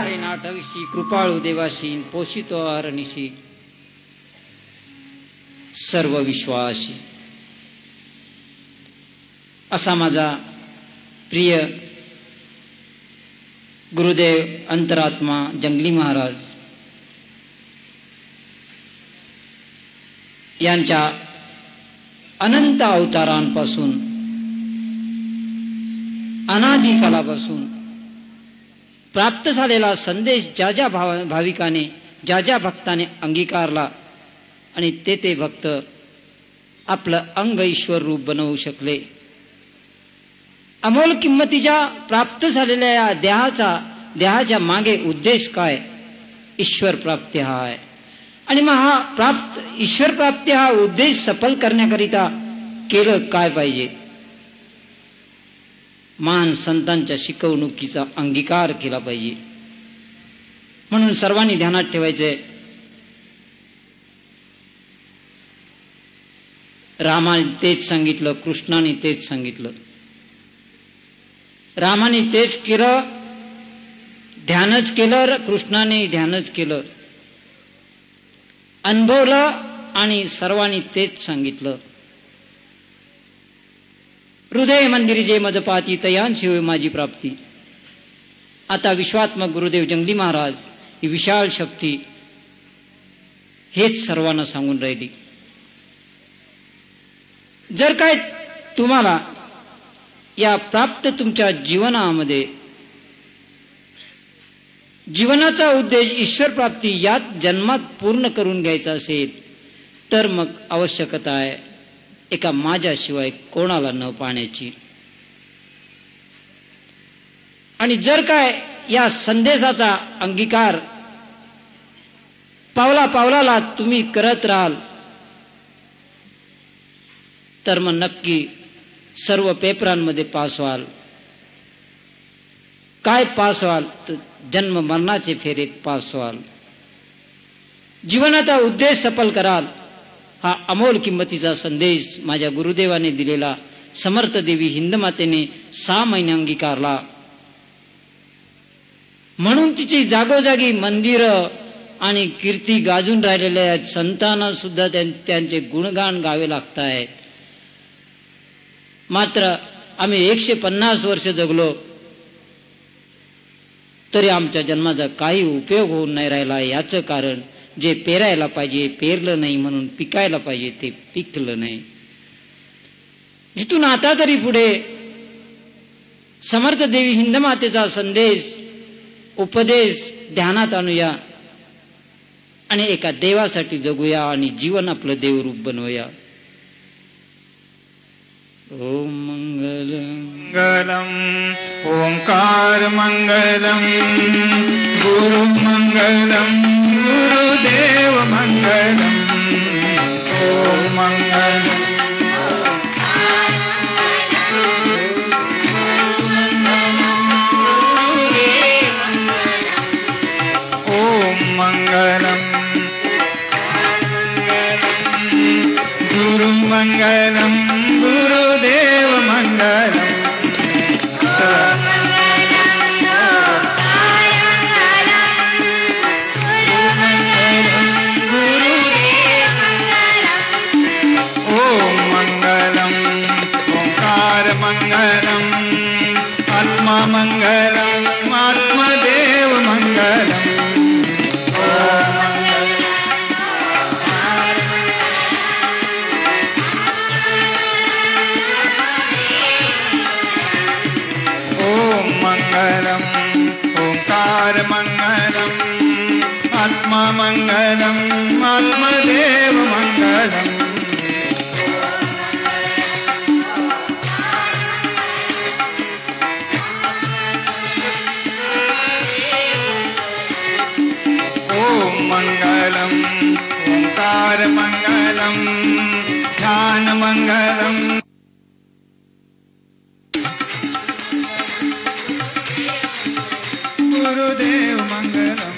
अरे नाटविशी कृपाळू देवाशी पोषितो हरणीशी सर्व विश्वाशी. असा माझा प्रिय गुरुदेव अंतरात्मा जंगली महाराज यांच्या अनंत अवतारांपासून अनादी कालापासून प्राप्त झालेला संदेश ज्या ज्या भाव भाविकाने ज्या ज्या भक्ताने अंगीकारला आणि ते ते भक्त आपलं अंग ईश्वर रूप बनवू शकले. अमोल किंमतीच्या प्राप्त झालेल्या या देहाचा देहाच्या मागे उद्देश काय? ईश्वर प्राप्ती हा आहे आणि मग हा प्राप्त ईश्वर प्राप्ती हा उद्देश सफल करण्याकरिता केलं काय पाहिजे? महान संतांच्या शिकवणुकीचा अंगीकार केला पाहिजे. म्हणून सर्वांनी ध्यानात ठेवायचंय रामाने तेच सांगितलं कृष्णाने तेच सांगितलं. रामाने तेच केलं ध्यानच केलं कृष्णाने ध्यानच केलं. अनुभवलं आणि सर्वांनी तेच सांगितलं. हृदय मंदिरी जे मज पाती तयांशी माझी प्राप्ती. आता विश्वात्मक गुरुदेव जंगली महाराज ही विशाल शक्ती हेच सर्वांना सांगून राहिली. जर काय तुम्हाला या प्राप्त तुमच्या जीवनामध्ये जीवनाचा उद्देश ईश्वर प्राप्ती यात जन्मात पूर्ण करून घ्यायचा असेल तर मग आवश्यकता आहे एका माझ्याशिवाय कोणाला न पाहण्याची आणि जर काय या संदेशाचा अंगीकार पावला पावलाला तुम्ही करत राहाल तर मग नक्की सर्व पेपरांमध्ये पास व्हाल. काय पास व्हाल? तर जन्म मरणाचे फेरीत पास व्हाल. जीवनाचा उद्देश सफल कराल. हा अमोल किंमतीचा संदेश माझ्या गुरुदेवाने दिलेला समर्थ देवी हिंदमातेने सहा महिने अंगीकारला. म्हणून तिची जागोजागी मंदिर आणि कीर्ती गाजून राहिलेल्या आहेत. संतांना सुद्धा त्यांचे गुणगान गावे लागत आहेत मात्र आम्ही एकशे पन्नास वर्ष जगलो तरी आमच्या जन्माचा काही उपयोग होऊन नाही राहिला याचं कारण जे पेरायला पाहिजे पेरलं नाही म्हणून पिकायला पाहिजे ते पिकलं नाही. जिथून आता तरी पुढे समर्थ देवी हिंदमातेचा संदेश उपदेश ध्यानात आणूया आणि एका देवासाठी जगूया आणि जीवन आपलं देवरूप बनवूया. ओम मंगल मंगलम ओंकार मंगलम गुरु मंगलम. गुरु देव ॐ मङ्गलम् ॐ मङ्गलम् आत्मा मङ्गलम् आत्मदेव मङ्गलम् मङ्गलम् ॐ मङ्गलम् आत्मा मङ्गलम् आत्मदेव मङ्गलम् ओङ्कार मङ्गलम् गुरुदेव मङ्गलम्।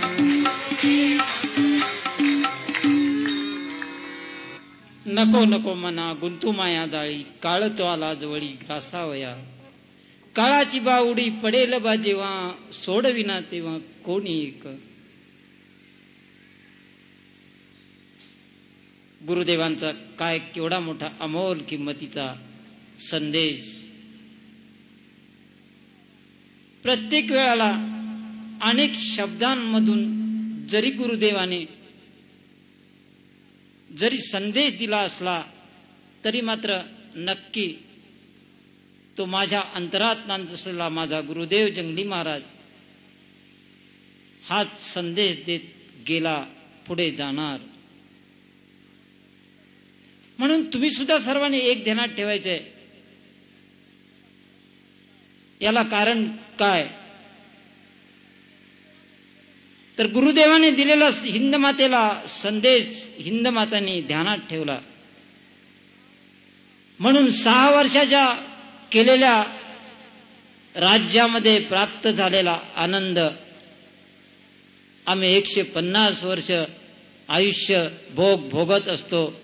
नको नको मना गुंतू माया जाळी काळ तो आला जवळी ग्रासावया। काळाची बावडी पडेल बा जेव्हा सोडविना तेव्हा कोणी एक। गुरुदेवांचा काय केवढा मोठा अमोल किंमतीचा संदेश. प्रत्येक वेळाला अनेक शब्दांमधून जरी गुरुदेवाने जरी संदेश दिला असला तरी मात्र नक्की तो माझ्या अंतरात असलेला माझा गुरुदेव जंगली महाराज हाच संदेश देत गेला पुढे जाणार. म्हणून तुम्ही सुद्धा सर्वांनी एक ध्यानात ठेवायचंय. याला कारण काय? तर गुरुदेवाने दिलेला हिंद मातेला संदेश हिंद मातांनी ध्यानात ठेवला. म्हणून सहा वर्षाच्या केलेल्या राज्यामध्ये प्राप्त झालेला आनंद आम्ही एकशे पन्नास वर्ष आयुष्य भोग भोगत असतो.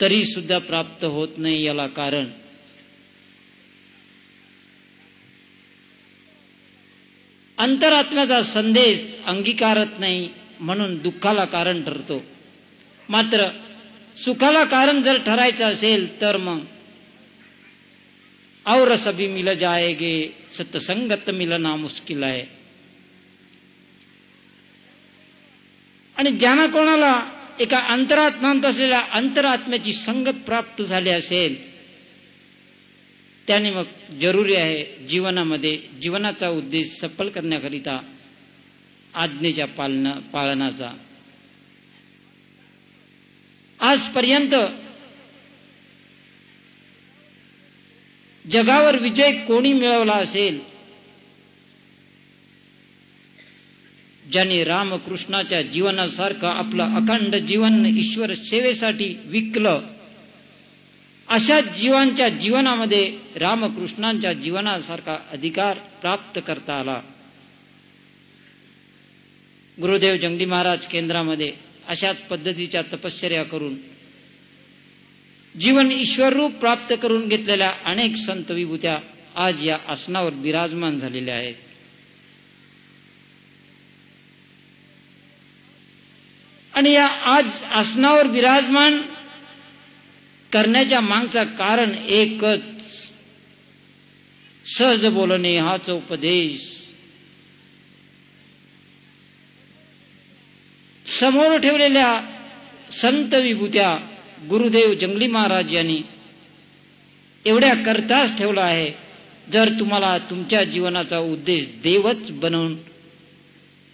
तरी सुद्धा प्राप्त होत नाही याला कारण. अंतरात्म्याचा संदेश अंगीकारत नाही म्हणून दुःखाला कारण ठरतो. मात्र सुखाला कारण जर ठरायचं असेल तर मग और सभी मिल जाएगे सतसंगत मिलना मुश्किल आहे. आणि ज्यांना कोणाला एका अंतरात्मांत असलेल्या अंतरात्म्याची संगत प्राप्त झाली असेल त्याने मग जरुरी आहे जीवनामध्ये जीवनाचा उद्देश सफल करण्याकरिता आज्ञेच्या पालना पालनाचा. आजपर्यंत जगावर विजय कोणी मिळवला असेल ज्यांनी रामकृष्णाच्या जीवनासारखं आपलं अखंड जीवन ईश्वर सेवेसाठी विकलं अशा जीवांच्या जीवनामध्ये रामकृष्णांच्या जीवनासारखा अधिकार प्राप्त करता आला. गुरुदेव जंगली महाराज केंद्रामध्ये अशाच पद्धतीच्या तपश्चर्या करून जीवन ईश्वररूप प्राप्त करून घेतलेल्या अनेक संत विभूत्या आज या आसनावर विराजमान झालेल्या आहेत. आणि या आज आसनावर विराजमान करण्याच्या मागचा कारण एकच. सहज बोलणे हाच उपदेश समोर ठेवलेल्या संत विभूत्या गुरुदेव जंगली महाराज यांनी एवढ्या करताच ठेवला आहे जर तुम्हाला तुमच्या जीवनाचा उद्देश देवच बनवून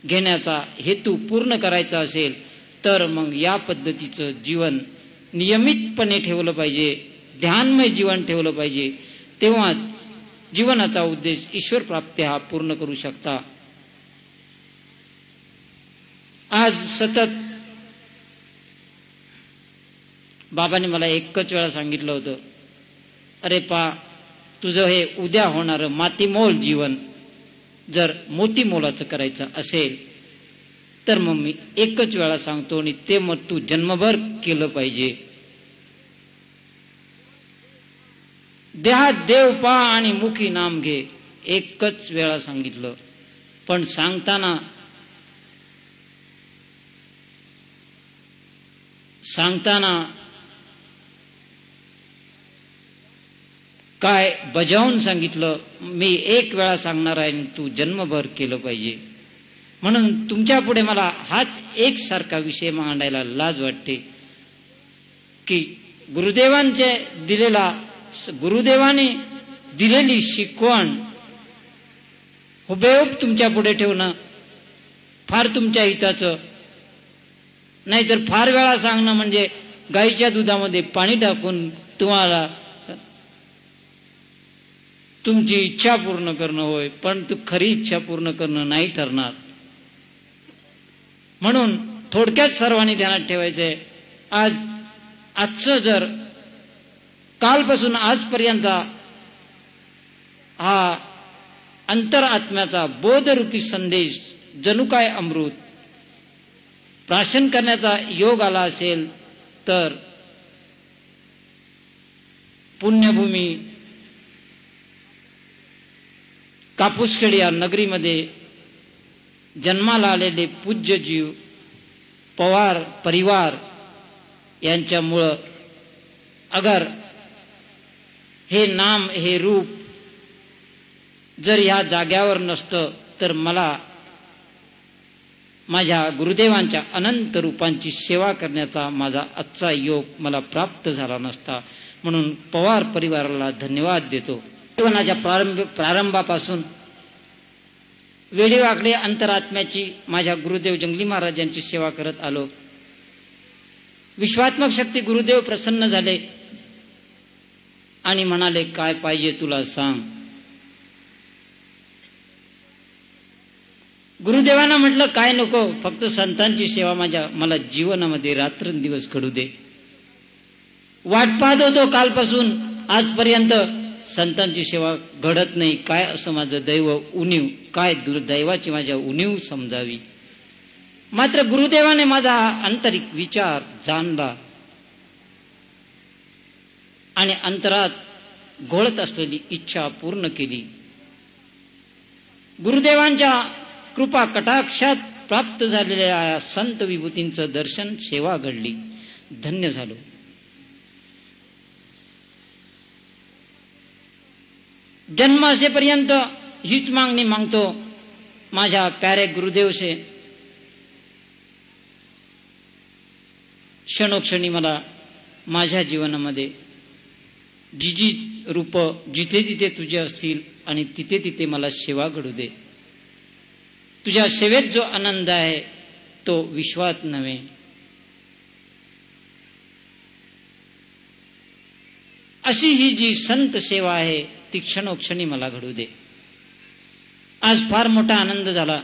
घेण्याचा हेतू पूर्ण करायचा असेल तर मग या पद्धतीचं जीवन नियमितपणे ठेवलं पाहिजे ध्यानमय जीवन ठेवलं पाहिजे तेव्हाच जीवनाचा उद्देश ईश्वर प्राप्ती हा पूर्ण करू शकता. आज सतत बाबाने मला एकच वेळा सांगितलं होतं अरे पा तुझं हे उद्या होणारं मातीमोल जीवन जर मोती मोलाचं करायचं असेल तर मग मी एकच वेळा सांगतो आणि ते मग तू जन्मभर केलं पाहिजे. देहात देव पा आणि मुखी नाम घे. एकच वेळा सांगितलं. पण सांगताना सांगताना काय बजावून सांगितलं मी एक वेळा सांगणार आहे तू जन्मभर केलं पाहिजे. म्हणून तुमच्यापुढे मला हाच एकसारखा विषय मांडायला लाज वाटते की गुरुदेवांचे दिलेला गुरुदेवाने दिलेली शिकवण हुबेहूब तुमच्यापुढे ठेवणं फार तुमच्या हिताचं. नाहीतर फार वेळा सांगणं म्हणजे गाईच्या दुधामध्ये पाणी टाकून तुम्हाला तुमची इच्छा पूर्ण करणं होय पण तू खरी इच्छा पूर्ण करणं नाही ठरणार. म्हणून थोडक्यात सर्वांनी ध्यानात ठेवायचंय आज आजचं जर कालपासून आजपर्यंत हा अंतरात्म्याचा बोधरूपी संदेश जणू काय अमृत प्राशन करण्याचा योग आला असेल तर पुण्यभूमी कापूसखेडी या नगरीमध्ये जन्माला आलेले पूज्य जीव पवार परिवार यांच्यामुळं अगर हे नाम हे रूप जर ह्या जाग्यावर नसतं तर मला माझ्या गुरुदेवांच्या अनंत रूपांची सेवा करण्याचा माझा आजचा योग मला प्राप्त झाला नसता. म्हणून पवार परिवाराला धन्यवाद देतो. जीवनाच्या प्रारंभ प्रारंभापासून वेडीवाकडे अंतरात्म्याची माझ्या गुरुदेव जंगली महाराजांची सेवा करत आलो. विश्वात्मक शक्ती गुरुदेव प्रसन्न झाले आणि म्हणाले काय पाहिजे तुला सांग. गुरुदेवांना म्हटलं काय नको फक्त संतांची सेवा माझ्या मला जीवनामध्ये रात्रंदिवस घडू दे. वाट पाहत होतो कालपासून आजपर्यंत संतांची सेवा घडत नाही. काय असं माझं दैव उणीव? काय दुर्दैवाची माझ्या उणीव समजावी? मात्र गुरुदेवाने माझा आंतरिक विचार जाणला. आणि अंतरात घोळत असलेली इच्छा पूर्ण केली. गुरुदेवांच्या कृपा कटाक्षात प्राप्त झालेल्या संत विभूतींचं दर्शन सेवा घडली. धन्य झालो. जन्म असेपर्यंत हीच मागणी मागतो माझ्या प्यारे गुरुदेवसे क्षणोक्षणी मला माझ्या जीवनामध्ये जी जी रूप जिथे जिथे तुझे असतील आणि तिथे तिथे मला सेवा घडू दे. तुझ्या सेवेत जो आनंद आहे तो विश्वात नव्हे. अशी ही जी संत सेवा आहे ती क्षणोक्षणी मला घडू दे. आज फार मोठा आनंद झाला.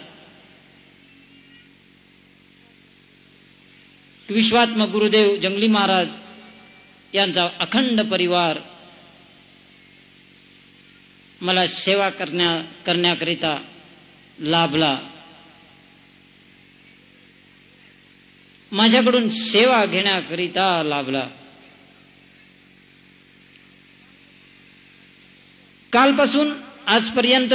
विश्वात्म गुरुदेव जंगली महाराज यांचा अखंड परिवार मला सेवा करण्या करण्याकरिता लाभला. माझ्याकडून सेवा घेण्याकरिता लाभला. कालपासून आजपर्यंत